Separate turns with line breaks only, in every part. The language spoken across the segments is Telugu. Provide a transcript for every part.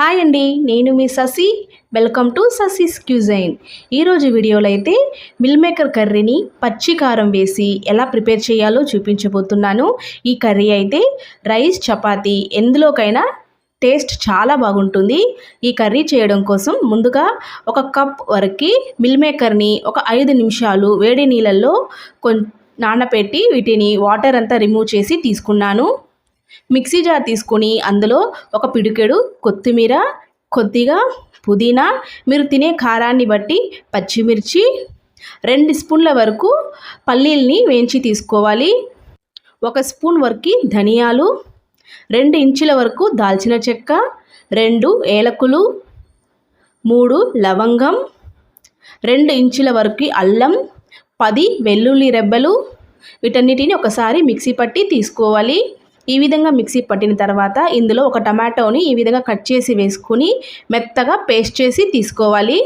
హాయ్ అండి నేను మీ Sasi. Welcome to Sasi's cuisine ఈరోజు వీడియోలో అయితే మిల్ మేకర్ కర్రీని పచ్చి కారం వేసి ఎలా ప్రిపేర్ చేయాలో చూపించబోతున్నాను. ఈ కర్రీ అయితే రైస్ చపాతీ ఎందులోకైనా టేస్ట్ చాలా బాగుంటుంది. ఈ కర్రీ చేయడం కోసం ముందుగా ఒక కప్ వరకు మిల్ మేకర్ని ఒక ఐదు నిమిషాలు వేడి నీళ్ళల్లో కొం నానపెట్టి వీటిని వాటర్ అంతా రిమూవ్ చేసి తీసుకున్నాను. మిక్సీ జార్ తీసుకొని అందులో ఒక పిడికెడు కొత్తిమీర కొద్దిగా పుదీనా మీరు తినే కారాన్ని బట్టి పచ్చిమిర్చి రెండు స్పూన్ల వరకు పల్లీల్ని వేయించి తీసుకోవాలి. ఒక స్పూన్ వరకు ధనియాలు రెండు ఇంచుల వరకు దాల్చిన చెక్క రెండు ఏలకులు మూడు లవంగం రెండు ఇంచుల వరకు అల్లం పది వెల్లుల్లి రెబ్బలు వీటన్నిటిని ఒకసారి మిక్సీ పట్టి తీసుకోవాలి. ఈ విధంగా మిక్సీ పట్టిన తర్వాత ఇందులో ఒక టమాటోని ఈ విధంగా కట్ చేసి వేసుకుని మెత్తగా పేస్ట్ చేసి తీసుకోవాలి.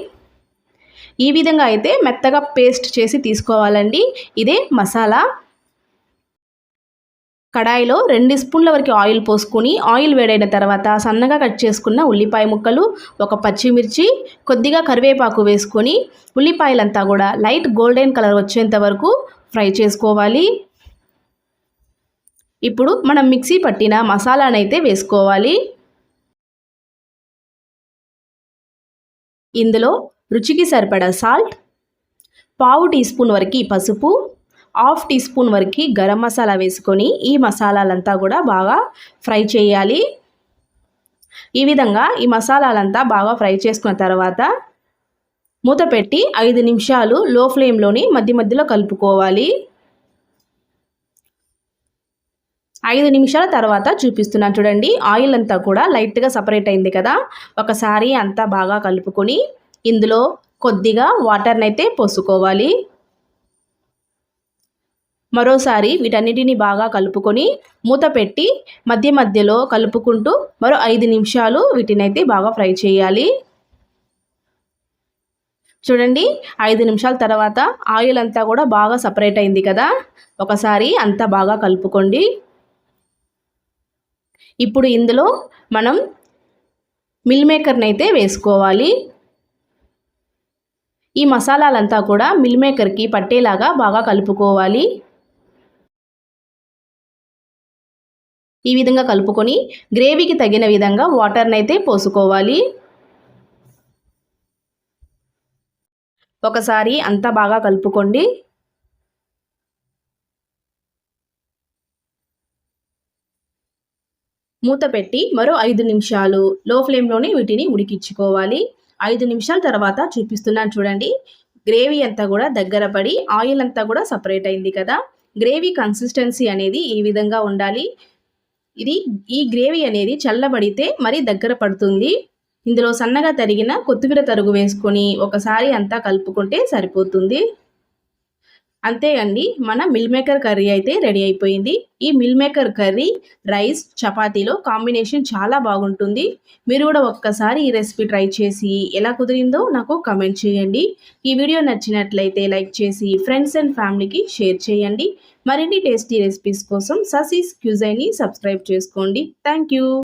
ఈ విధంగా అయితే మెత్తగా పేస్ట్ చేసి తీసుకోవాలండి. ఇదే మసాలా. కడాయిలో రెండు స్పూన్ల వరకు ఆయిల్ పోసుకుని ఆయిల్ వేడైన తర్వాత సన్నగా కట్ చేసుకున్న ఉల్లిపాయ ముక్కలు ఒక పచ్చిమిర్చి కొద్దిగా కరివేపాకు వేసుకొని ఉల్లిపాయలంతా కూడా లైట్ గోల్డెన్ కలర్ వచ్చేంత వరకు ఫ్రై చేసుకోవాలి. ఇప్పుడు మనం మిక్సీ పట్టిన మసాలానైతే వేసుకోవాలి. ఇందులో రుచికి సరిపడా సాల్ట్ పావు టీ స్పూన్ వరకు పసుపు హాఫ్ టీ స్పూన్ వరకు గరం మసాలా వేసుకొని ఈ మసాలాలంతా కూడా బాగా ఫ్రై చేయాలి. ఈ విధంగా ఈ మసాలాలంతా బాగా ఫ్రై చేసుకున్న తర్వాత మూత పెట్టి ఐదు నిమిషాలు లో ఫ్లేమ్లోని మధ్య మధ్యలో కలుపుకోవాలి. ఐదు నిమిషాల తర్వాత చూపిస్తున్నాను చూడండి. ఆయిల్ అంతా కూడా లైట్గా సపరేట్ అయింది కదా. ఒకసారి అంతా బాగా కలుపుకొని ఇందులో కొద్దిగా వాటర్ని అయితే పోసుకోవాలి. మరోసారి వీటన్నిటిని బాగా కలుపుకొని మూత పెట్టి మధ్య మధ్యలో కలుపుకుంటూ మరో ఐదు నిమిషాలు వీటినైతే బాగా ఫ్రై చేయాలి. చూడండి. ఐదు నిమిషాల తర్వాత ఆయిల్ అంతా కూడా బాగా సపరేట్ అయింది కదా. ఒకసారి అంతా బాగా కలుపుకోండి. ఇప్పుడు ఇందులో మనం మిల్ మేకర్ని అయితే వేసుకోవాలి. ఈ మసాలాలంతా కూడా మిల్ మేకర్కి పట్టేలాగా బాగా కలుపుకోవాలి. ఈ విధంగా కలుపుకొని గ్రేవీకి తగిన విధంగా వాటర్ని అయితే పోసుకోవాలి. ఒకసారి అంతా బాగా కలుపుకోండి. మూత పెట్టి మరో ఐదు నిమిషాలు లో ఫ్లేమ్లోనే వీటిని ఉడికించుకోవాలి. ఐదు నిమిషాల తర్వాత చూపిస్తున్నాను చూడండి. గ్రేవీ అంతా కూడా దగ్గర పడి ఆయిల్ అంతా కూడా సపరేట్ అయింది కదా. గ్రేవీ కన్సిస్టెన్సీ అనేది ఈ విధంగా ఉండాలి. ఇది ఈ గ్రేవీ అనేది చల్లబడితే మరి దగ్గర పడుతుంది. ఇందులో సన్నగా తరిగిన కొత్తిమీర తరుగు వేసుకొని ఒకసారి అంతా కలుపుకుంటే సరిపోతుంది. అంతే అండి మన మిల్ మేకర్ కర్రీ అయితే రెడీ అయిపోయింది. ఈ మిల్ మేకర్ కర్రీ రైస్ చపాతీలో కాంబినేషన్ చాలా బాగుంటుంది. మీరు కూడా ఒక్కసారి ఈ రెసిపీ ట్రై చేసి ఎలా కుదిరిందో నాకు కమెంట్ చేయండి. ఈ వీడియో నచ్చినట్లయితే లైక్ చేసి ఫ్రెండ్స్ అండ్ ఫ్యామిలీకి షేర్ చేయండి. మరిన్ని టేస్టీ రెసిపీస్ కోసం ససీస్ క్యూజైని సబ్స్క్రైబ్ చేసుకోండి. థ్యాంక్